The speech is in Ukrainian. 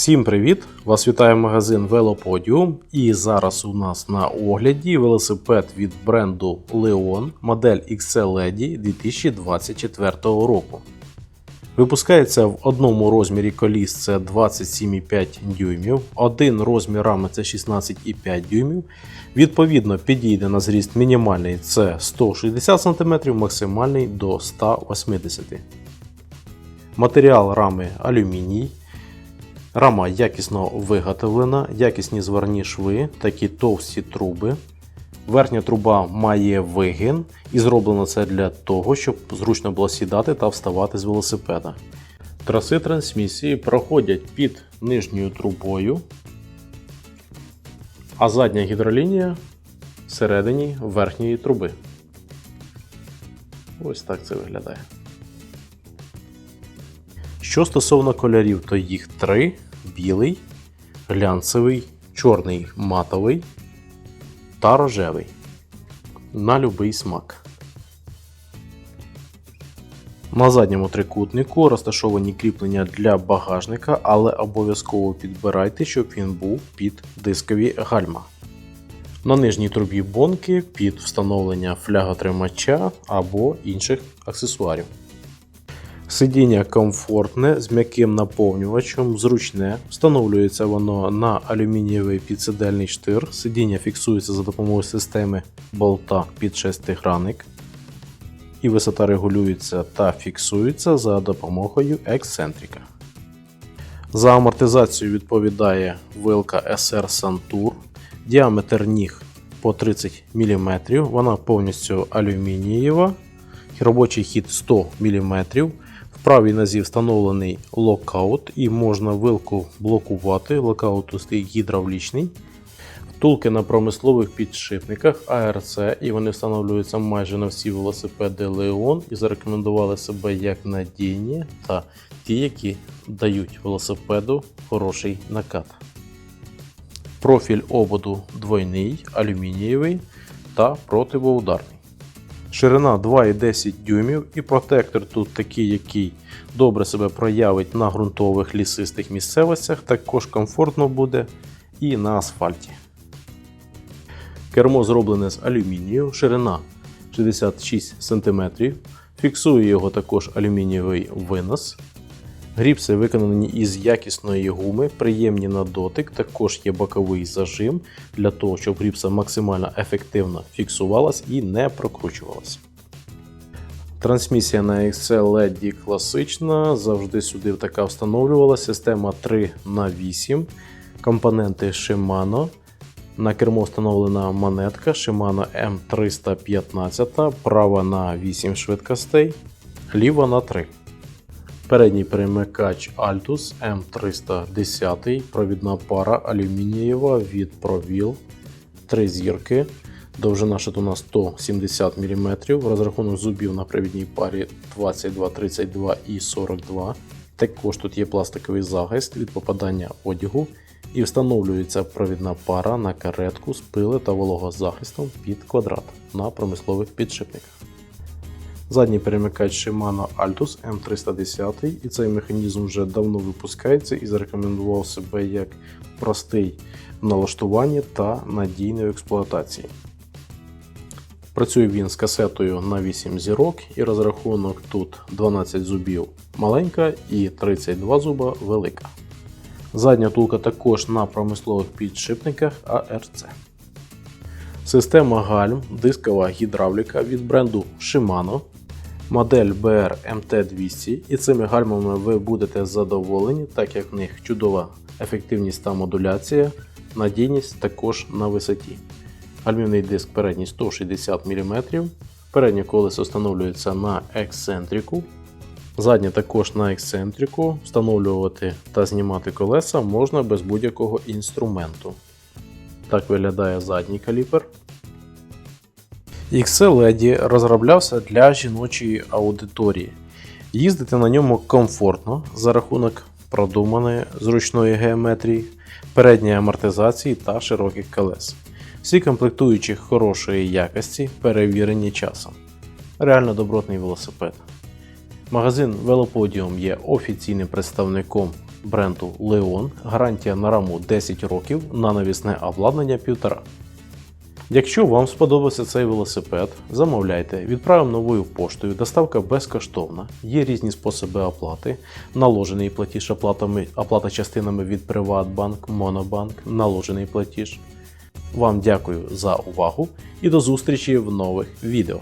Всім привіт! Вас вітає магазин Велоподіум. І зараз у нас на огляді велосипед від бренду Leon модель XL Lady 2024 року. Випускається в одному розмірі коліс це 27,5 дюймів, один розмір рами це 16,5 дюймів. Відповідно, підійде на зріст мінімальний це 160 см, максимальний до 180 Матеріал рами алюміній. Рама якісно виготовлена, якісні зварні шви, такі товсті труби. Верхня труба має вигин і зроблено це для того, щоб зручно було сідати та вставати з велосипеда. Траси трансмісії проходять під нижньою трубою, а задня гідролінія всередині верхньої труби. Ось так це виглядає. Що стосовно кольорів, то їх три: білий, глянцевий, чорний матовий та рожевий. На любий смак. На задньому трикутнику розташовані кріплення для багажника, але обов'язково підбирайте, щоб він був під дискові гальма. На нижній трубі бонки під встановлення фляготримача або інших аксесуарів. Сидіння комфортне з м'яким наповнювачем, зручне. Встановлюється воно на алюмінієвий підсидельний штир. Сидіння фіксується за допомогою системи болта під шестигранник. І висота регулюється та фіксується за допомогою ексцентрика. За амортизацію відповідає вилка SR Santur. Діаметр ніг по 30 мм. Вона повністю алюмінієва. Робочий хід 100 мм. В правій нозі встановлений локаут і можна вилку блокувати. Локаут стоїть гідравлічний. Втулки на промислових підшипниках ARC, і вони встановлюються майже на всі велосипеди Leon і зарекомендували себе як надійні та ті, які дають велосипеду хороший накат. Профіль ободу двойний, алюмінієвий та противоударний. Ширина 2,10 дюймів і протектор тут такий, який добре себе проявить на ґрунтових лісистих місцевостях, також комфортно буде і на асфальті. Кермо зроблене з алюмінію, ширина 66 см. Фіксує його також алюмінієвий винос. Гріпси виконані із якісної гуми, приємні на дотик, також є боковий зажим для того, щоб гріпса максимально ефективно фіксувалась і не прокручувалась. Трансмісія на XL LED класична, завжди сюди така встановлювалася. Система 3 на 8 компоненти Shimano. На кермо встановлена монетка Shimano M315, права на 8 швидкостей, ліва на 3. Передній перемикач Altus M310, провідна пара алюмінієва від Provil, 3 зірки. Довжина шатуна 170 мм, розрахунок зубів на провідній парі 22, 32 і 42. Також тут є пластиковий захист від попадання одягу і встановлюється провідна пара на каретку з пили та вологозахистом під квадрат на промислових підшипниках. Задній перемикач Shimano Altus M310 і цей механізм вже давно випускається і зарекомендував себе як простий в налаштуванні та надійної експлуатації. Працює він з касетою на 8 зірок і розрахунок тут 12 зубів маленька і 32 зуба велика. Задня тулка також на промислових підшипниках ARC. Система гальм, дискова гідравліка від бренду Shimano. Модель BR MT200 і цими гальмами ви будете задоволені, так як в них чудова ефективність та модуляція, надійність також на висоті. Гальмівний диск передній 160 мм. Переднє колесо встановлюється на ексцентрику. Заднє також на ексцентрику. Встановлювати та знімати колеса можна без будь-якого інструменту. Так виглядає задній каліпер. XL Lady розроблявся для жіночої аудиторії. Їздити на ньому комфортно за рахунок продуманої зручної геометрії, передньої амортизації та широких колес. Всі комплектуючі хорошої якості, перевірені часом. Реально добротний велосипед. Магазин Велоподіум є офіційним представником бренду Leon, гарантія на раму 10 років, на навісне обладнання 1,5. Якщо вам сподобався цей велосипед, замовляйте, відправимо новою поштою, доставка безкоштовна, є різні способи оплати, наложений платіж оплатами, оплата частинами від Приватбанк, Монобанк, наложений платіж. Вам дякую за увагу і до зустрічі в нових відео.